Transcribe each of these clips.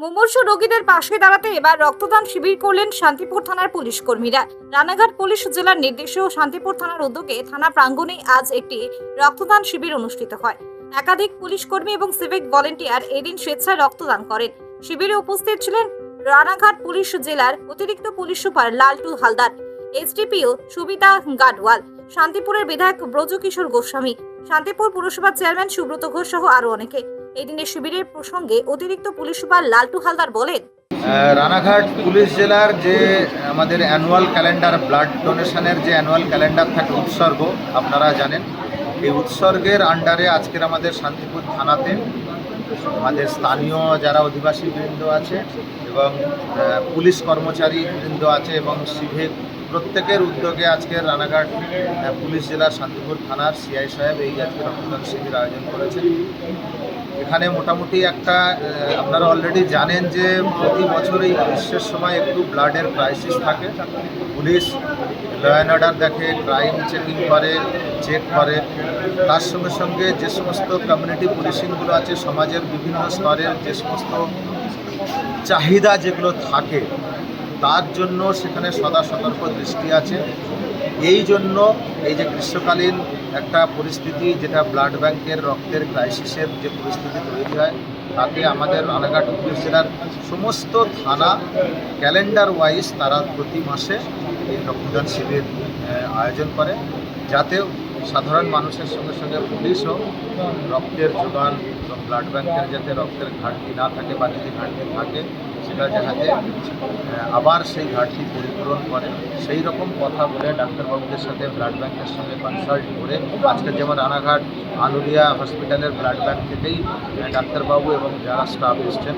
মুমূর্ষু রোগীদের পাশে দাঁড়াতে এবার রক্তদান শিবির করলেন শান্তিপুর থানার পুলিশ কর্মীরা। রানাঘাট পুলিশ জেলার নির্দেশে ও শান্তিপুর থানার উদ্যোগে থানা প্রাঙ্গণে আজ একটি রক্তদান শিবির অনুষ্ঠিত হয়। একাধিক পুলিশ কর্মী এবং সিভিক ভলেন্টিয়ার এদিন স্বেচ্ছায় রক্তদান করেন। শিবিরে উপস্থিত ছিলেন রানাঘাট পুলিশ জেলার অতিরিক্ত police super Laltu Haldar, SDPO Subita Gadwal, শান্তিপুরের বিধায়ক ব্রজকিশোর গোস্বামী, শান্তিপুর পুরসভার চেয়ারম্যান সুব্রত ঘোষ সহ আরও অনেকে। এই দিনের শিবিরের প্রসঙ্গে অতিরিক্ত পুলিশ সুপার লালটু হালদার বলেন রানাঘাট পুলিশ জেলার যে আমাদের অ্যানুয়াল ক্যালেন্ডার ব্লাড ডোনেশনের যে অ্যানুয়াল ক্যালেন্ডার থাকে উৎসর্গ, আপনারা জানেন, এই উৎসর্গের আন্ডারে আজকের আমাদের শান্তিপুর থানাতে আমাদের স্থানীয় যারা অধিবাসী বৃন্দ আছে এবং পুলিশ কর্মচারী বৃন্দ আছে এবং সিভিক প্রত্যেকের উদ্যোগে আজকের রানাঘাট পুলিশ জেলার শান্তিপুর থানার সিআই সাহেব এই আজকে রক্তদান শিবির আয়োজন করেছেন। এখানে মোটামুটি একটা আপনারা অলরেডি জানেন যে প্রতি বছর এই গ্রীষ্মের সময় একটু ব্লাডের ক্রাইসিস থাকে। পুলিশ ল অ্যান্ড অর্ডার দেখে ক্রাইম চেকিং করে চেক করে। তার সঙ্গে সঙ্গে যে সমস্ত কমিউনিটি পুলিশিংগুলো আছে, সমাজের বিভিন্ন স্তরের যে সমস্ত চাহিদা যেগুলো থাকে, তার জন্য সেখানে সদা সতর্ক দৃষ্টি আছে। এই জন্য এই যে গ্রীষ্মকালীন একটা পরিস্থিতি যেটা ব্লাড ব্যাংকের রক্তের ক্রাইসিসের যে পরিস্থিতি তৈরি হয়, তাতে আমাদের পুলিশ জেলার সমস্ত থানা ক্যালেন্ডার ওয়াইজ তারা প্রতি মাসে এই রক্তদান শিবির আয়োজন করে। যাতে সাধারণ মানুষের সঙ্গে সঙ্গে পুলিশও রক্তের যোগান ব্লাড ব্যাংকের যাতে রক্তের ঘাটতি না থাকে বা যদি ঘাটতি থাকে সেটা যাতে আবার সেই ঘাটতি পরিপূরণ করে। সেই রকম কথা বলে ডাক্তারবাবুদের সাথে ব্লাড ব্যাংকের সঙ্গে কনসাল্ট করে আজকে যেমন রানাঘাট আনুলিয়া হসপিটালের ব্লাড ব্যাংক থেকেই ডাক্তারবাবু এবং যারা স্টাফ এসছেন,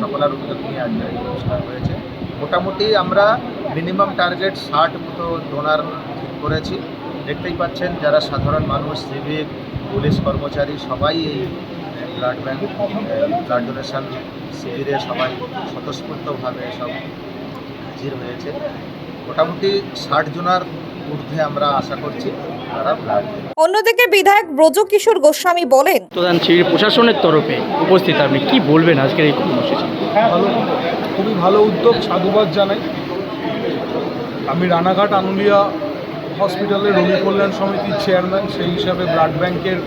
সকলের উদ্যোগ নিয়ে আজকে এই অনুষ্ঠান হয়েছে। মোটামুটি আমরা মিনিমাম টার্গেট ষাট মতো ডোনার ঠিক করেছি। দেখতেই পাচ্ছেন যারা সাধারণ মানুষ সিভিক পুলিশ কর্মচারী, সবাই এই ব্লাড ব্যাংক ব্লাড ডোনেশন শিবিরে সবাই স্বতঃস্ফূর্তভাবে সব হাজির হয়েছে। মোটামুটি ষাট জনার ঊর্ধ্বে আমরা আশা করছি তারা অন্যদিকে বিধায়ক ব্রজকিশোর গোস্বামী বলেন রক্তদান শিবির প্রশাসনের তরফে উপস্থিত আপনি কি বলবেন আজকের এই কর্মসূচি? ভালো খুবই ভালো উদ্যোগ সাধুবাদ জানাই। আমি রানাঘাট আনুলিয়া হসপিটালের রোগী কল্যাণ সমিতির চেয়ারম্যান সেই হিসাবে ব্লাড ব্যাংকের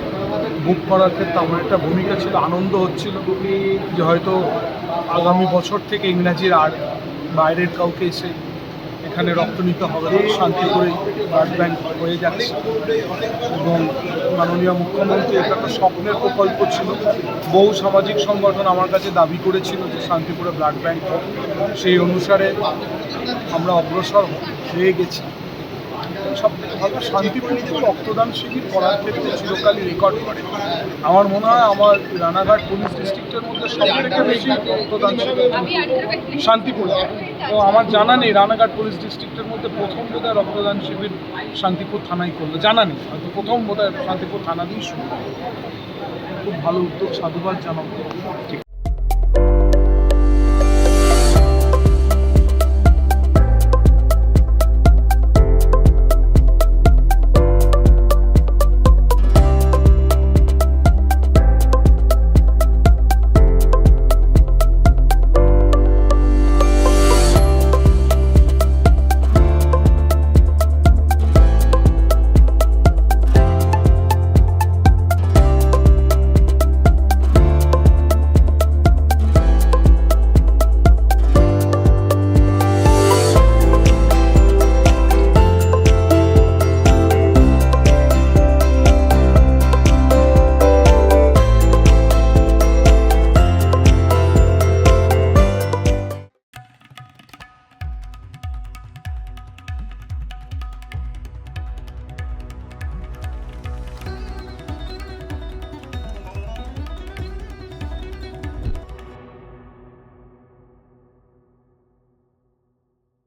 বুক করার ক্ষেত্রে আমার একটা ভূমিকা ছিল, আনন্দ হচ্ছিল। যে হয়তো আগামী বছর থেকে ইংরাজির আর বাইরের কাউকে এসে এখানে রক্ত নিতে হবে শান্তি করে ব্লাড ব্যাংক হয়ে যাচ্ছে। এবং মাননীয় মুখ্যমন্ত্রী, এটা একটা স্বপ্নের প্রকল্প ছিল। বহু সামাজিক সংগঠন আমার কাছে দাবি করেছিল যে শান্তিপুরে ব্লাড ব্যাংক সেই অনুসারে আমরা অগ্রসর হয়ে গেছি। সব ভালো শান্তিপুরে রক্তদান শিবির করার ক্ষেত্রে চিরকালই রেকর্ড করে। আমার মনে হয় আমার রানাঘাট পুলিশ ডিস্ট্রিক্টের মধ্যে সব থেকে বেশি রক্তদান শিবির। শান্তিপুরে তো আমার জানা নেই, রানাঘাট পুলিশ ডিস্ট্রিক্টের মধ্যে প্রথম বোধহয় রক্তদান শিবির শান্তিপুর থানায় করল। জানা নেই, হয়তো প্রথম বোধহয় শান্তিপুর থানা দিয়েই শুরু খুব ভালো উদ্যোগ সাধুবাদ জানাব।